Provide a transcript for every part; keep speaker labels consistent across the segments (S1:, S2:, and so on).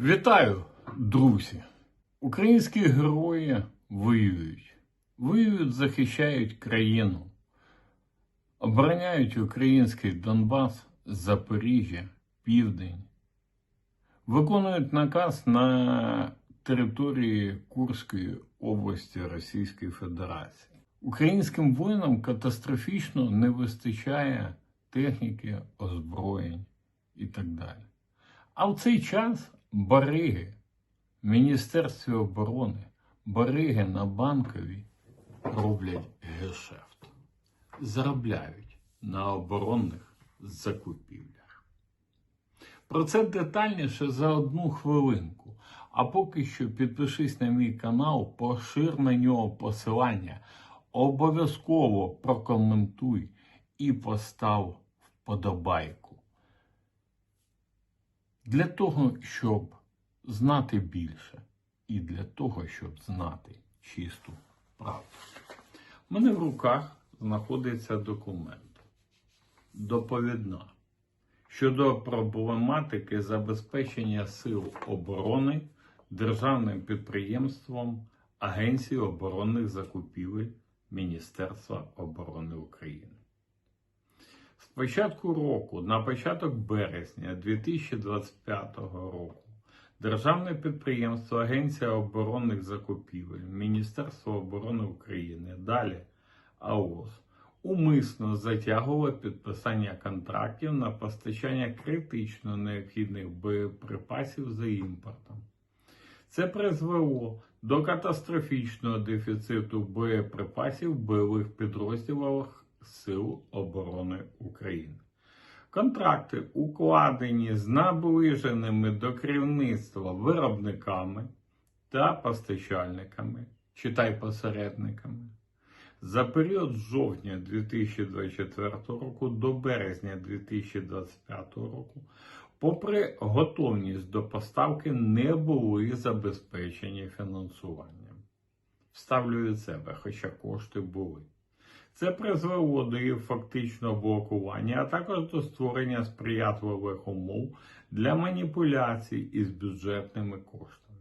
S1: Вітаю, друзі! Українські герої воюють. Воюють, захищають країну, обороняють український Донбас, Запоріжжя, Південь, виконують наказ на території Курської області Російської Федерації. Українським воїнам катастрофічно не вистачає техніки, озброєнь і так далі. А в цей час бариги в Міністерстві оборони, бариги на банковій роблять гешефт, заробляють на оборонних закупівлях. Про це детальніше за одну хвилинку. А поки що підпишись на мій канал, пошир на нього посилання, обов'язково прокоментуй і постав вподобайку. Для того, щоб знати більше, і для того, щоб знати чисту правду. У мене в руках знаходиться документ доповідна щодо проблематики забезпечення сил оборони державним підприємством Агенції оборонних закупівель Міністерства оборони України. Початку року, на початок березня 2025 року, Державне підприємство Агенція оборонних закупівель Міністерства оборони України, далі АОС, умисно затягувало підписання контрактів на постачання критично необхідних боєприпасів за імпортом. Це призвело до катастрофічного дефіциту боєприпасів в бойових підрозділах Сил оборони України. Контракти укладені з наближеними до керівництва виробниками та постачальниками, читай посередниками. За період з жовтня 2024 року до березня 2025 року, попри готовність до поставки, не були забезпечені фінансуванням. Вставлю від себе, хоча кошти були. Це призвело до фактичного блокування, а також до створення сприятливих умов для маніпуляцій із бюджетними коштами.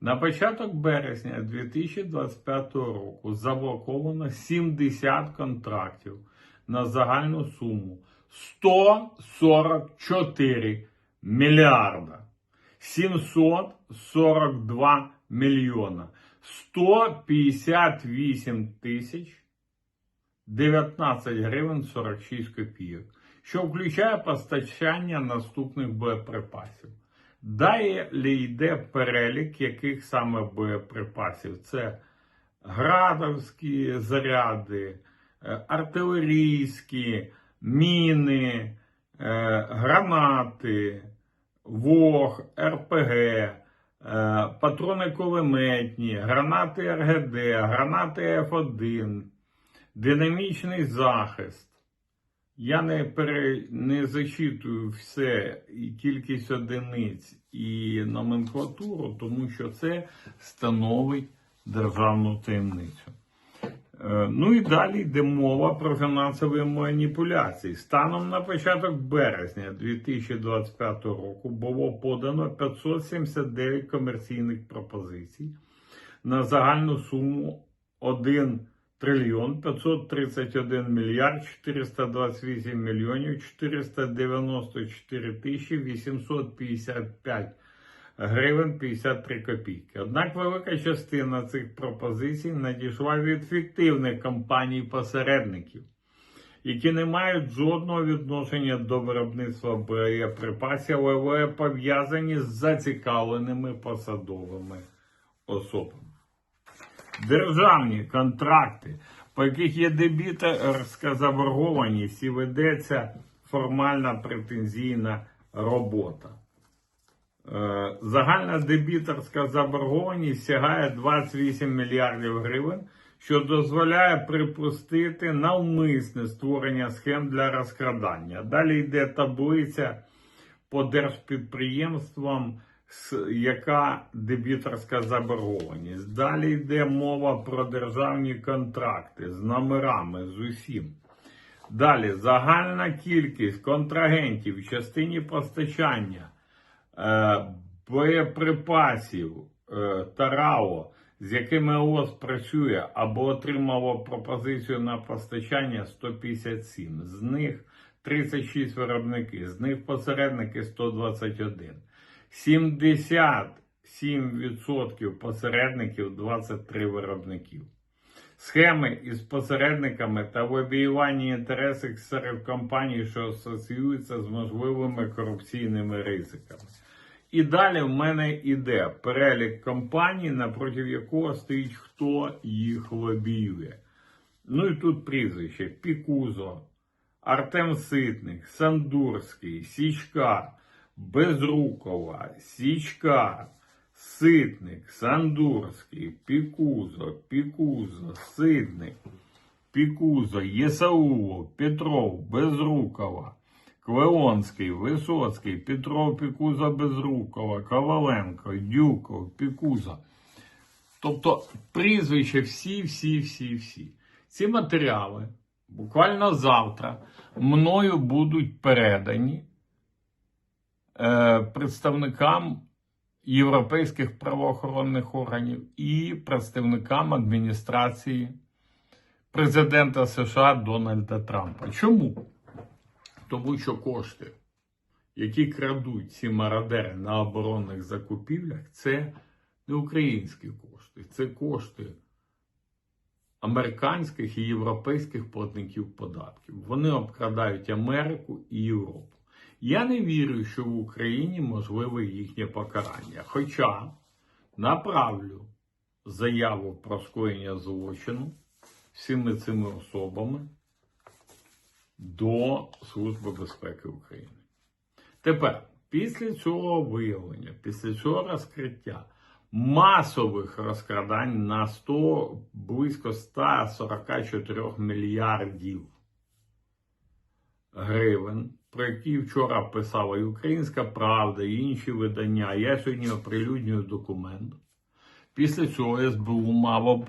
S1: На початок березня 2025 року заблоковано 70 контрактів на загальну суму 144 мільярда 742 мільйона 158 тисяч 19 гривень 46 копійок, що включає постачання наступних боєприпасів. Далі йде перелік яких саме боєприпасів. Це градовські заряди, е, артилерійські, міни, е, гранати, ВОГ, РПГ, е, патрони кулеметні, гранати РГД, гранати Ф1, динамічний захист. Я не пере, не зачитую все і кількість одиниць і номенклатуру, тому що це становить державну таємницю. Е, Ну і далі йде мова про фінансові маніпуляції. Станом на початок березня 2025 року було подано 579 комерційних пропозицій на загальну суму 1 трильйон 531 мільярд 428 мільйонів 494 тисячі 855 гривень 53 копійки. Однак велика частина цих пропозицій надійшла від фіктивних компаній-посередників, які не мають жодного відношення до виробництва боєприпасів, але пов'язані з зацікавленими посадовими особами. Державні контракти, по яких є дебіторська заборгованість і ведеться формальна претензійна робота. Е, Загальна дебіторська заборгованість сягає 28 мільярдів гривень, що дозволяє припустити навмисне створення схем для розкрадання. Далі йде таблиця по держпідприємствам, яка дебіторська заборгованість. Далі йде мова про державні контракти з номерами, з усім. Далі загальна кількість контрагентів в частині постачання е, боєприпасів е, Тарао, з якими ООС працює або отримало пропозицію на постачання 157. З них 36 виробники, з них посередники 121. 77% посередників 23 виробників. Схеми із посередниками та лобіювання інтересів серед компаній, що асоціюються з можливими корупційними ризиками. І далі в мене йде перелік компаній, напроти якого стоїть хто їх лобіює. Ну і тут прізвище: Пікузо, Артем Ситник, Сандурський, Січкар, Безрукова, Січкар, Ситник, Сандурський, Пікузо, Пікузо, Ситник, Пікузо, Єсаулов, Петров, Безрукова, Квелонський, Висоцький, Петров, Пікуза, Безрукова, Коваленко, Дюков, Пікуза. Тобто прізвища всі, всі, всі, всі. Ці матеріали буквально завтра мною будуть передані представникам європейських правоохоронних органів і представникам адміністрації президента США Дональда Трампа. Чому? Тому що кошти, які крадуть ці мародери на оборонних закупівлях, це не українські кошти, це кошти американських і європейських платників податків. Вони обкрадають Америку і Європу. Я не вірю, що в Україні можливе їхнє покарання. Хоча направлю заяву про скоєння злочину всіми цими особами до Служби безпеки України. Тепер, після цього виявлення, після цього розкриття масових розкрадань на 100, близько 144 мільярдів гривень, про які вчора писала і Українська Правда, і інші видання. Я сьогодні оприлюднюю документ. Після цього СБУ мало б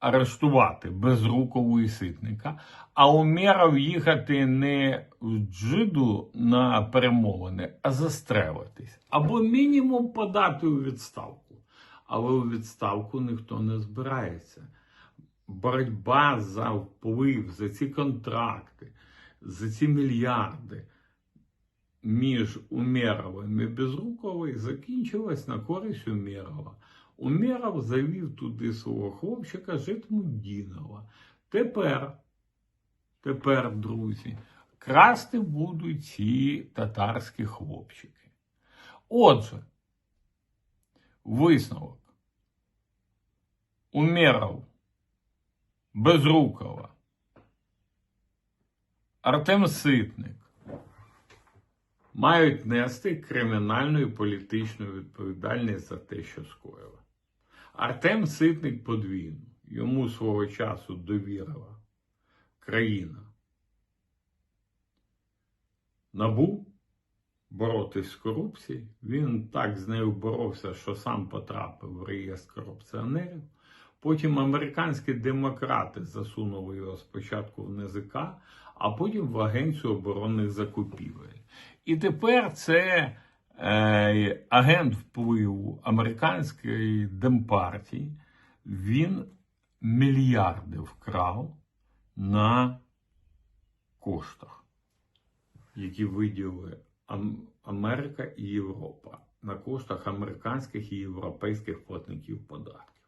S1: арештувати Безрукову і Ситника, а Умєров їхати не в джиду на перемовини, а застрелитись. Або мінімум подати у відставку. Але у відставку ніхто не збирається. Боротьба за вплив, за ці контракти, за ці мільярди між Умєровим і Безруковою закінчилась на користь Умєрова. Умєров завів туди свого хлопчика Житмудінова. Тепер, тепер, друзі, красти будуть ці татарські хлопчики. Отже, висновок. Умєров, Безрукова, Артем Ситник мають нести кримінальну і політичну відповідальність за те, що скоїли. Артем Ситник подвійно. Йому свого часу довірила країна. Набу боротись з корупцією. Він так з нею боровся, що сам потрапив в реєстр корупціонерів. Потім американські демократи засунули його спочатку в НЗК, а потім в Агенцію оборонних закупівель. І тепер це е, агент впливу американської демпартії. Він мільярди вкрав на коштах, які виділили Америка і Європа на коштах американських і європейських платників податків.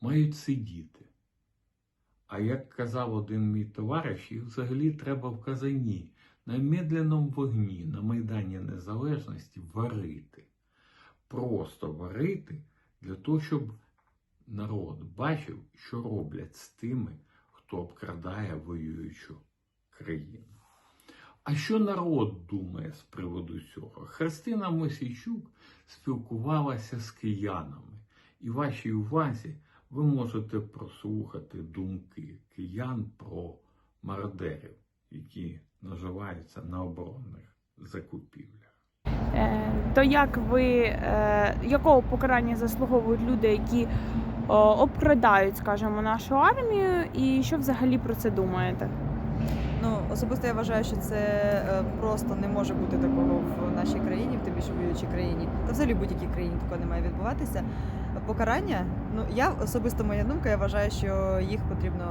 S1: Мають сидіти. А як казав один мій товариш, їх взагалі треба в казані, на медленному вогні, на Майдані Незалежності варити. Просто варити для того, щоб народ бачив, що роблять з тими, хто обкрадає воюючу країну. А що народ думає з приводу цього? Христина Мосійчук спілкувалася з киянами, і вашій увазі ви можете прослухати думки киян про мародерів, які наживаються на оборонних закупівлях.
S2: Е, То як ви е, якого покарання заслуговують люди, які о, обкрадають, скажімо, нашу армію, і що взагалі про це думаєте?
S3: Ну, особисто я вважаю, що це е, просто не може бути такого в нашій країні, в тим більше воюючій країні. Та взагалі будь-якій країні такого не має відбуватися. Покарання, ну я особисто моя думка, я вважаю, що їх потрібно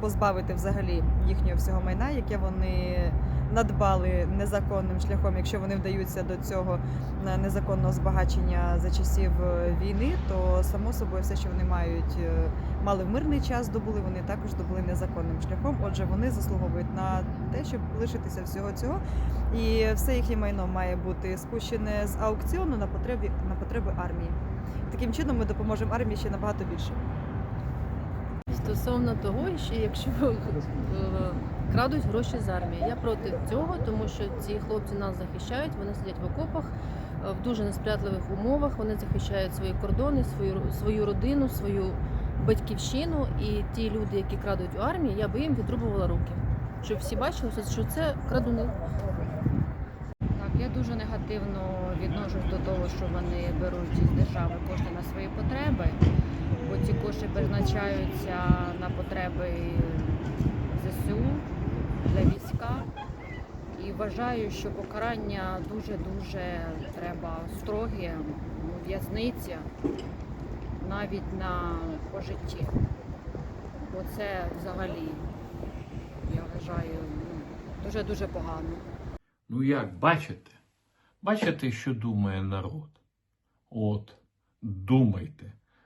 S3: позбавити взагалі їхнього всього майна, яке вони надбали незаконним шляхом. Якщо вони вдаються до цього е, незаконного збагачення за часів е, війни, то само собою все, що вони мають, е, мали в мирний час, здобули, вони також здобули незаконним шляхом. Отже, вони заслуговують на те, щоб лишитися всього цього. І все їхнє майно має бути спущене з аукціону на потреби на потреби армії. Таким чином ми допоможемо армії ще набагато більше.
S4: Стосовно того, що якщо е, крадуть гроші з армії, я проти цього, тому що ці хлопці нас захищають, вони сидять в окопах е, в дуже несприятливих умовах. Вони захищають свої кордони, свою свою родину, свою батьківщину. І ті люди, які крадуть у армії, я би їм відрубувала руки, щоб всі бачили, що це крадуни.
S5: Я дуже негативно відношусь до того, що вони беруть із держави кошти на свої потреби, бо ці кошти призначаються на потреби ЗСУ для війська. І вважаю, що покарання дуже-дуже треба строге, в'язниця, навіть на пожитті. Бо це взагалі, я вважаю, ну, дуже-дуже погано.
S1: Ну як бачите? Бачите, що думає народ? От, думайте,